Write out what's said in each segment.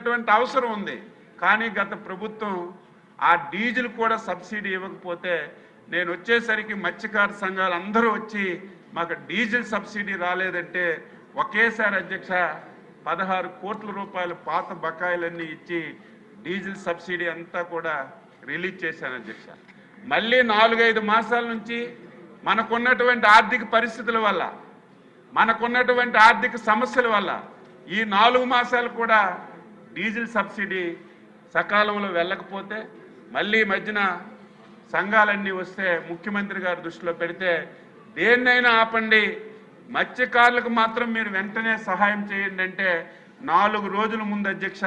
అటువంటి అవసరం ఉంది. కానీ గత ప్రభుత్వం ఆ డీజిల్ కూడా సబ్సిడీ ఇవ్వకపోతే నేను వచ్చేసరికి మత్స్యకార సంఘాలు అందరూ వచ్చి మాకు డీజిల్ సబ్సిడీ రాలేదంటే ఒకేసారి అధ్యక్ష పదహారు కోట్ల రూపాయల పాత బకాయిలన్నీ ఇచ్చి డీజిల్ సబ్సిడీ అంతా కూడా రిలీజ్ చేశాను అధ్యక్ష. మళ్ళీ నాలుగైదు మాసాల నుంచి మనకున్నటువంటి ఆర్థిక పరిస్థితుల వల్ల మనకున్నటువంటి ఆర్థిక సమస్యల వల్ల ఈ నాలుగు మాసాలు కూడా డీజిల్ సబ్సిడీ సకాలంలో వెళ్ళకపోతే మళ్ళీ మధ్యన సంఘాలన్నీ వస్తే ముఖ్యమంత్రి గారి దృష్టిలో పెడితే దేన్నైనా ఆపండి. మత్స్యకారులకు మాత్రం మీరు వెంటనే సహాయం చేయండి అంటే నాలుగు రోజుల ముందు అధ్యక్ష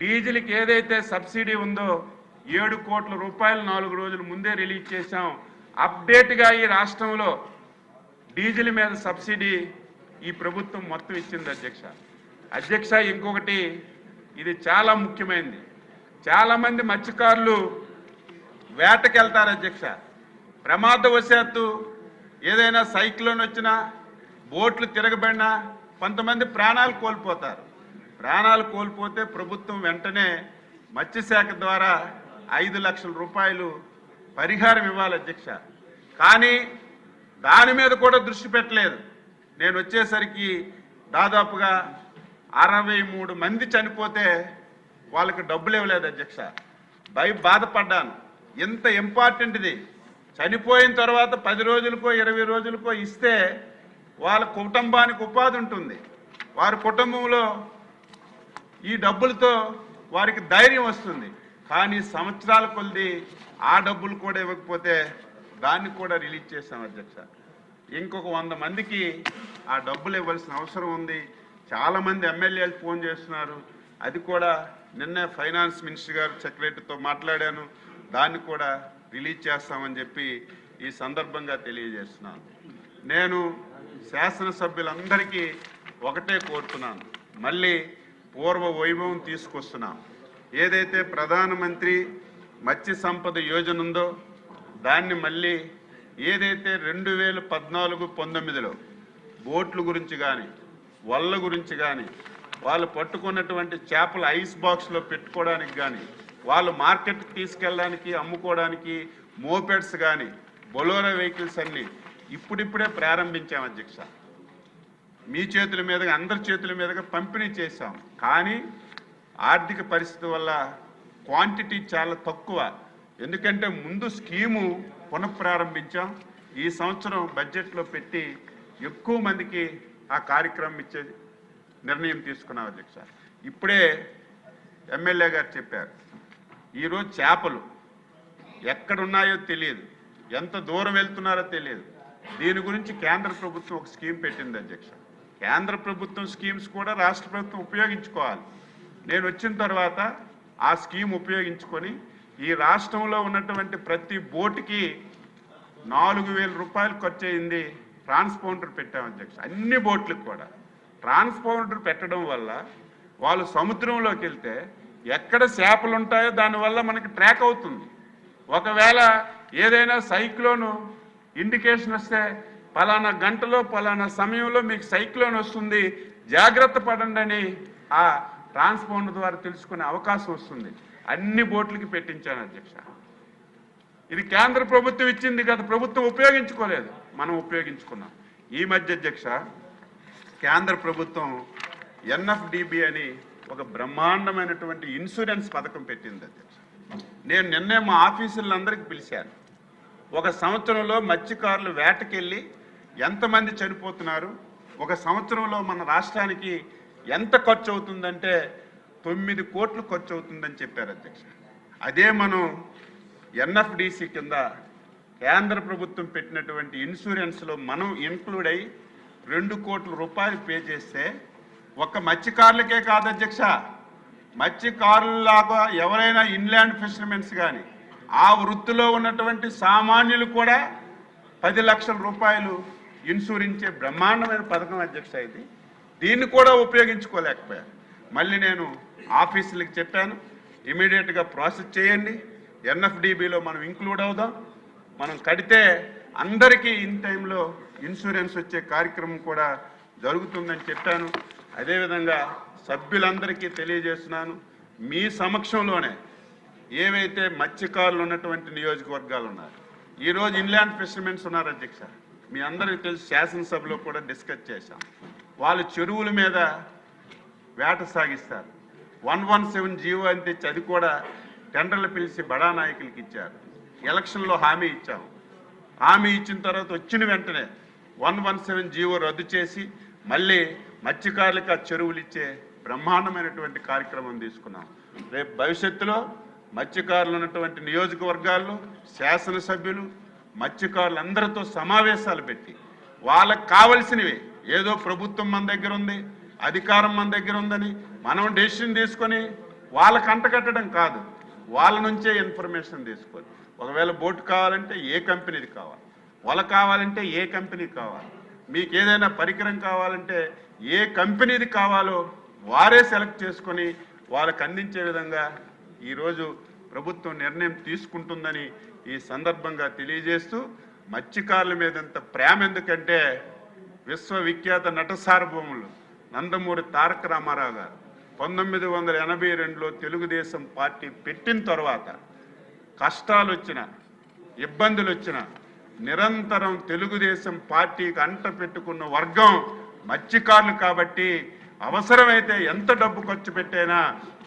డీజిల్కి ఏదైతే సబ్సిడీ ఉందో ఏడు కోట్ల రూపాయలు నాలుగు రోజుల ముందే రిలీజ్ చేశాం. అప్డేట్గా ఈ రాష్ట్రంలో డీజిల్ మీద సబ్సిడీ ఈ ప్రభుత్వం మొత్తం ఇచ్చింది అధ్యక్ష. అధ్యక్ష ఇంకొకటి ఇది చాలా ముఖ్యమైనది చాలామంది మత్స్యకారులు వేటకెళ్తారు అధ్యక్ష. ప్రమాదవశాత్తు ఏదైనా సైక్లోన్ వచ్చినా బోట్లు తిరగబడినా కొంతమంది ప్రాణాలు కోల్పోతారు. ప్రాణాలు కోల్పోతే ప్రభుత్వం వెంటనే మత్స్యశాఖ ద్వారా ఐదు లక్షల రూపాయలు పరిహారం ఇవ్వాలి అధ్యక్ష. కానీ దాని మీద కూడా దృష్టి పెట్టలేదు. నేను వచ్చేసరికి దాదాపుగా అరవై మూడు మంది చనిపోతే వాళ్ళకి డబ్బులు ఇవ్వలేదు అధ్యక్ష. భయ బాధపడ్డాను. ఎంత ఇంపార్టెంట్ ఇది. చనిపోయిన తర్వాత పది రోజులకో ఇరవై రోజులకో ఇస్తే వాళ్ళ కుటుంబానికి ఉపాధి ఉంటుంది. వారి కుటుంబంలో ఈ డబ్బులతో వారికి ధైర్యం వస్తుంది. కానీ సంవత్సరాల కొద్ది ఆ డబ్బులు కూడా ఇవ్వకపోతే దాన్ని కూడా రిలీజ్ చేశాం అధ్యక్ష. ఇంకొక వంద మందికి ఆ డబ్బులు ఇవ్వాల్సిన అవసరం ఉంది. చాలామంది ఎమ్మెల్యేలు ఫోన్ చేస్తున్నారు. అది కూడా నిన్నే ఫైనాన్స్ మినిస్టర్ గారు సెక్రటరీతో మాట్లాడాను. దాన్ని కూడా రిలీజ్ చేస్తామని చెప్పి ఈ సందర్భంగా తెలియజేస్తున్నాను. నేను శాసనసభ్యులందరికీ ఒకటే కోరుతున్నాను. మళ్ళీ పూర్వ వైభవం తీసుకొస్తున్నాం. ఏదైతే ప్రధానమంత్రి మత్స్య సంపద యోజన ఉందో దాన్ని మళ్ళీ ఏదైతే రెండు వేల పద్నాలుగు పంతొమ్మిదిలో బోట్ల గురించి కానీ వల్ల గురించి కానీ వాళ్ళు పట్టుకున్నటువంటి చేపలు ఐస్ బాక్స్లో పెట్టుకోవడానికి కానీ వాళ్ళు మార్కెట్కి తీసుకెళ్ళడానికి అమ్ముకోవడానికి మోపెడ్స్ కానీ బొలోరా వెహికల్స్ అన్నీ ఇప్పుడిప్పుడే ప్రారంభించాం అధ్యక్ష. మీ చేతుల మీదుగా అందరి చేతుల మీదుగా పంపిణీ చేశాం. కానీ ఆర్థిక పరిస్థితి వల్ల క్వాంటిటీ చాలా తక్కువ. ఎందుకంటే ముందు స్కీము పునఃప్రారంభించాం. ఈ సంవత్సరం బడ్జెట్లో పెట్టి ఎక్కువ మందికి ఆ కార్యక్రమం ఇచ్చే నిర్ణయం తీసుకున్నాం అధ్యక్ష ఇప్పుడే ఎమ్మెల్యే గారు చెప్పారు ఈరోజు చేపలు ఎక్కడున్నాయో తెలియదు ఎంత దూరం వెళ్తున్నారో తెలియదు. దీని గురించి కేంద్ర ప్రభుత్వం ఒక స్కీమ్ పెట్టింది అధ్యక్ష. కేంద్ర ప్రభుత్వం స్కీమ్స్ కూడా రాష్ట్ర ప్రభుత్వం ఉపయోగించుకోవాలి. నేను వచ్చిన తర్వాత ఆ స్కీమ్ ఉపయోగించుకొని ఈ రాష్ట్రంలో ఉన్నటువంటి ప్రతి బోటుకి నాలుగు వేల రూపాయలు ఖర్చు అయింది ట్రాన్స్పౌండర్ పెట్టాం అధ్యక్ష. అన్ని బోట్లకు కూడా. ట్రాన్స్పౌండర్ పెట్టడం వల్ల వాళ్ళు సముద్రంలోకి వెళ్తే ఎక్కడ చేపలు ఉంటాయో దానివల్ల మనకి ట్రాక్ అవుతుంది. ఒకవేళ ఏదైనా సైక్లోను ఇండికేషన్ వస్తే పలానా గంటలో పలానా సమయంలో మీకు సైక్లోన్ వస్తుంది జాగ్రత్త పడండి అని ఆ ట్రాన్స్పౌండర్ ద్వారా తెలుసుకునే అవకాశం వస్తుంది. అన్ని బోట్లకి పెట్టించాను అధ్యక్ష. ఇది కేంద్ర ప్రభుత్వం ఇచ్చింది గత ప్రభుత్వం ఉపయోగించుకోలేదు. మనం ఉపయోగించుకున్నాం. ఈ మధ్య అధ్యక్ష కేంద్ర ప్రభుత్వం ఎన్ఎఫ్డిబి అని ఒక బ్రహ్మాండమైనటువంటి ఇన్సూరెన్స్ పథకం పెట్టింది అధ్యక్ష. నేను నిన్నే మా ఆఫీసులందరికీ పిలిచాను. ఒక సంవత్సరంలో మత్స్యకారులు వేటకెళ్ళి ఎంతమంది చనిపోతున్నారు? ఒక సంవత్సరంలో మన రాష్ట్రానికి ఎంత ఖర్చు అవుతుందంటే తొమ్మిది కోట్లు ఖర్చు అవుతుందని చెప్పారు అధ్యక్ష. అదే మనం ఎన్ఎఫ్డిసి కింద కేంద్ర ప్రభుత్వం పెట్టినటువంటి ఇన్సూరెన్స్లో మనం ఇంక్లూడ్ అయ్యి రెండు కోట్ల రూపాయలు పే చేస్తే ఒక్క మత్స్యకారులకే కాదు అధ్యక్ష. మత్స్యకారులలాగా ఎవరైనా ఇన్లాండ్ ఫిషర్మెన్స్ కానీ ఆ వృత్తిలో ఉన్నటువంటి సామాన్యులు కూడా పది లక్షల రూపాయలు ఇన్సూరించే బ్రహ్మాండమైన పథకం అధ్యక్ష ఇది. దీన్ని కూడా ఉపయోగించుకోలేకపోయారు. మళ్ళీ నేను ఆఫీసులకు చెప్పాను ఇమీడియట్గా ప్రాసెస్ చేయండి. ఎన్ఎఫ్డిబిలో మనం ఇంక్లూడ్ అవుదాం. మనం కడితే అందరికీ ఇన్ టైంలో ఇన్సూరెన్స్ వచ్చే కార్యక్రమం కూడా జరుగుతుందని చెప్పాను. అదేవిధంగా సభ్యులందరికీ తెలియజేస్తున్నాను. మీ సమక్షంలోనే ఏవైతే మత్స్యకారులు ఉన్నటువంటి నియోజకవర్గాలు ఉన్నారు ఈరోజు ఇన్లాండ్ ఫిషర్మెన్స్ ఉన్నారు అధ్యక్ష. మీ అందరికీ తెలిసి శాసనసభలో కూడా డిస్కస్ చేశాం. వాళ్ళు చెరువుల మీద వేట సాగిస్తారు. వన్ వన్ సెవెన్ జీవో అని తెచ్చి అది కూడా టెండర్లు పిలిచి బడా నాయకులకి ఇచ్చారు. ఎలక్షన్లో హామీ ఇచ్చాము హామీ ఇచ్చిన తర్వాత వచ్చిన వెంటనే వన్ వన్ సెవెన్ జీవో రద్దు చేసి మళ్ళీ మత్స్యకారులకు చెరువులు ఇచ్చే బ్రహ్మాండమైనటువంటి కార్యక్రమం తీసుకున్నాం. రేపు భవిష్యత్తులో మత్స్యకారులు ఉన్నటువంటి నియోజకవర్గాల్లో శాసనసభ్యులు మత్స్యకారులందరితో సమావేశాలు పెట్టి వాళ్ళకి కావలసినవి. ఏదో ప్రభుత్వం మన దగ్గర ఉంది అధికారం మన దగ్గర ఉందని మనం డెసిషన్ తీసుకొని వాళ్ళకి అంటగట్టడం కాదు. వాళ్ళ నుంచే ఇన్ఫర్మేషన్ తీసుకొని ఒకవేళ బోటు కావాలంటే ఏ కంపెనీది కావాలి? వల కావాలంటే ఏ కంపెనీ కావాలి? మీకు ఏదైనా పరికరం కావాలంటే ఏ కంపెనీది కావాలో వారే సెలెక్ట్ చేసుకొని వాళ్ళకు అందించే విధంగా ఈరోజు ప్రభుత్వం నిర్ణయం తీసుకుంటుందని ఈ సందర్భంగా తెలియజేస్తూ మత్స్యకారుల మీద ఇంత ప్రేమ ఎందుకంటే విశ్వవిఖ్యాత నట సార్వభౌములు నందమూరి తారక రామారావు గారు పంతొమ్మిది వందల ఎనభై రెండులో తెలుగుదేశం పార్టీ పెట్టిన తర్వాత కష్టాలు వచ్చిన ఇబ్బందులు వచ్చిన నిరంతరం తెలుగుదేశం పార్టీకి అంట పెట్టుకున్న వర్గం మత్స్యకారులు కాబట్టి అవసరమైతే ఎంత డబ్బు ఖర్చు పెట్టైనా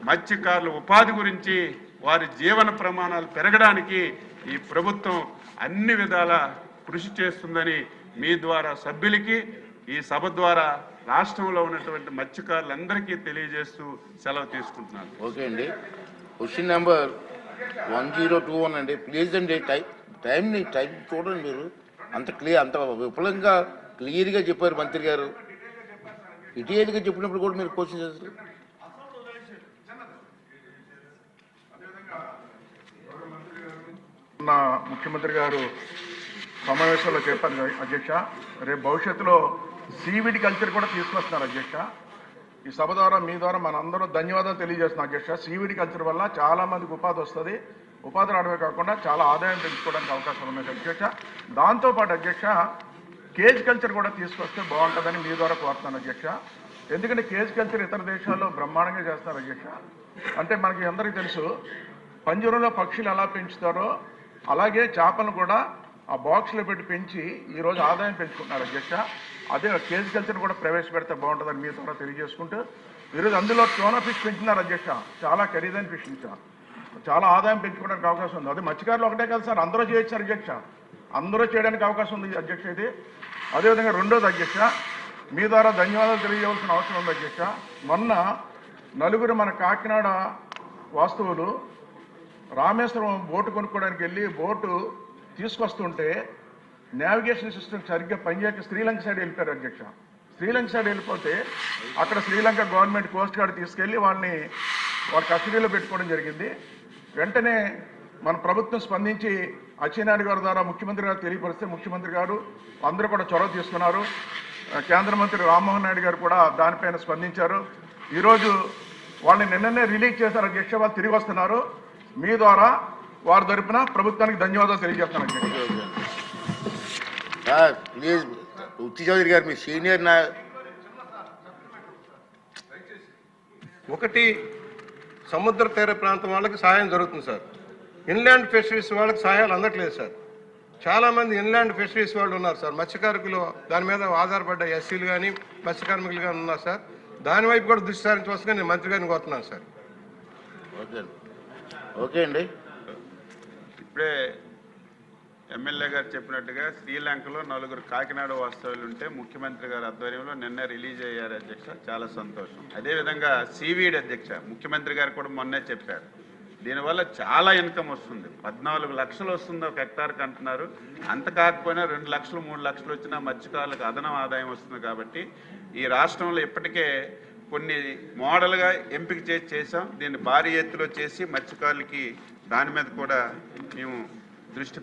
మత్స్యకారుల ఉపాధి గురించి వారి జీవన ప్రమాణాలు పెరగడానికి ఈ ప్రభుత్వం అన్ని విధాల కృషి చేస్తుందని మీ ద్వారా సభ్యులకి ఈ సభ ద్వారా రాష్ట్రంలో ఉన్నటువంటి మత్స్యకారులందరికీ తెలియజేస్తూ సెలవు తీసుకుంటున్నాను. ఓకే అండి. Question number one zero two one అండి. ప్లీజ్ అండి టైం టైంని టైం చూడండి మీరు. అంత క్లియర్ అంత విపులంగా క్లియర్గా చెప్పారు మంత్రి గారు. ఇటీవలగా చెప్పినప్పుడు కూడా మీరు క్వశ్చన్ చేస్తారు. నా ముఖ్యమంత్రి గారు సమావేశంలో చెప్పారు అధ్యక్ష. రేపు భవిష్యత్తులో సీవిడ్ కల్చర్ కూడా తీసుకొస్తున్నారు అధ్యక్ష. ఈ సభ ద్వారా మీ ద్వారా మనందరూ ధన్యవాదాలు తెలియజేస్తున్నాం అధ్యక్ష. సీవిడి కల్చర్ వల్ల చాలా మందికి ఉపాధి వస్తుంది. ఉపాధి రావడమే కాకుండా చాలా ఆదాయం పెంచుకోవడానికి అవకాశం ఉన్నది అధ్యక్ష. దాంతోపాటు అధ్యక్ష కేజ్ కల్చర్ కూడా తీసుకొస్తే బాగుంటుందని మీ ద్వారా కోరుతున్నాను అధ్యక్ష. ఎందుకంటే కేజ్ కల్చర్ ఇతర దేశాల్లో బ్రహ్మాండంగా చేస్తారు అధ్యక్ష. అంటే మనకి అందరికీ తెలుసు పంజరంలో పక్షులు ఎలా పెంచుతారో అలాగే చేపలను కూడా ఆ బాక్స్లో పెట్టి పెంచి ఈరోజు ఆదాయం పెంచుకుంటున్నారు అధ్యక్ష. అదే కేజీ కల్చర్ కూడా ప్రవేశపెడితే బాగుంటుందని మీ ద్వారా తెలియజేసుకుంటూ ఈరోజు అందులో టోనా ఫిష్ పెంచుతున్నారు అధ్యక్ష. చాలా ఖరీదైన ఫిష్ చాలా ఆదాయం పెంచుకోవడానికి అవకాశం ఉంది. అదే మత్స్యకారులు ఒకటే కాదు సార్. అందరూ చేయొచ్చు అధ్యక్ష. అందరూ చేయడానికి అవకాశం ఉంది అధ్యక్ష ఇది. అదేవిధంగా రెండోది అధ్యక్ష మీ ద్వారా ధన్యవాదాలు తెలియజేయవలసిన అవసరం ఉంది అధ్యక్ష. మొన్న నలుగురు మన కాకినాడ వాస్తువులు రామేశ్వరం బోటు కొనుక్కోవడానికి వెళ్ళి బోటు తీసుకొస్తుంటే నావిగేషన్ సిస్టమ్ సరిగ్గా పనిచేయక శ్రీలంక సైడ్ వెళ్ళిపోయారు అధ్యక్ష. శ్రీలంక సైడ్ వెళ్ళిపోతే అక్కడ శ్రీలంక గవర్నమెంట్ కోస్ట్ గార్డ్ తీసుకెళ్ళి వాళ్ళని వాళ్ళ కస్టడీలో పెట్టుకోవడం జరిగింది. వెంటనే మన ప్రభుత్వం స్పందించి అచ్చెన్నాయుడు గారి ద్వారా ముఖ్యమంత్రి గారు తెలియపరిస్తే ముఖ్యమంత్రి గారు అందరూ కూడా చొరవ తీసుకున్నారు. కేంద్ర మంత్రి రామ్మోహన్ నాయుడు గారు కూడా దానిపైన స్పందించారు. ఈరోజు వాళ్ళని నిన్ననే రిలీజ్ చేశారు అధ్యక్ష వాళ్ళు తిరిగి వస్తున్నారు. మీ ద్వారా వారి తరపున ప్రభుత్వానికి ధన్యవాదాలు ప్లీజ్ ఉత్తి చౌదరి గారు మీ సీనియర్ నా ఒకటి సముద్ర తీర ప్రాంతం వాళ్ళకి సహాయం జరుగుతుంది సార్. ఇన్లాండ్ ఫిషరీస్ వాళ్ళకి సహాయాలు అందట్లేదు సార్. చాలా మంది ఇన్లాండ్ ఫిషరీస్ వాళ్ళు ఉన్నారు సార్. మత్స్యకారకులు దాని మీద ఆధారపడ్డ ఎస్సీలు కానీ మత్స్యకార్మికులు కానీ ఉన్నారు సార్. దాని వైపు కూడా దృష్టి సారించవలసిందిగా నేను మంత్రి గారిని కోరుతున్నాను సార్. ఓకే అండి. ఓకే అండి. ఇప్పుడే ఎమ్మెల్యే గారు చెప్పినట్టుగా శ్రీలంకలో నలుగురు కాకినాడ వాస్తవ్యులు ఉంటే ముఖ్యమంత్రి గారి ఆధ్వర్యంలో నిన్న రిలీజ్ అయ్యారు అధ్యక్ష. చాలా సంతోషం. అదేవిధంగా సివిడ్ అధ్యక్ష ముఖ్యమంత్రి గారు కూడా మొన్నే చెప్పారు. దీనివల్ల చాలా ఇన్కమ్ వస్తుంది. పద్నాలుగు లక్షలు వస్తుంది ఒక హెక్టార్కి అంటున్నారు. అంత కాకపోయినా రెండు లక్షలు మూడు లక్షలు వచ్చినా మత్స్యకారులకు అదనం ఆదాయం వస్తుంది కాబట్టి ఈ రాష్ట్రంలో ఇప్పటికే కొన్ని మోడల్గా ఎంపిక చేసి చేసాం దీన్ని భారీ ఎత్తులో చేసి మత్స్యకారులకి దాని మీద కూడా మేము దృష్టి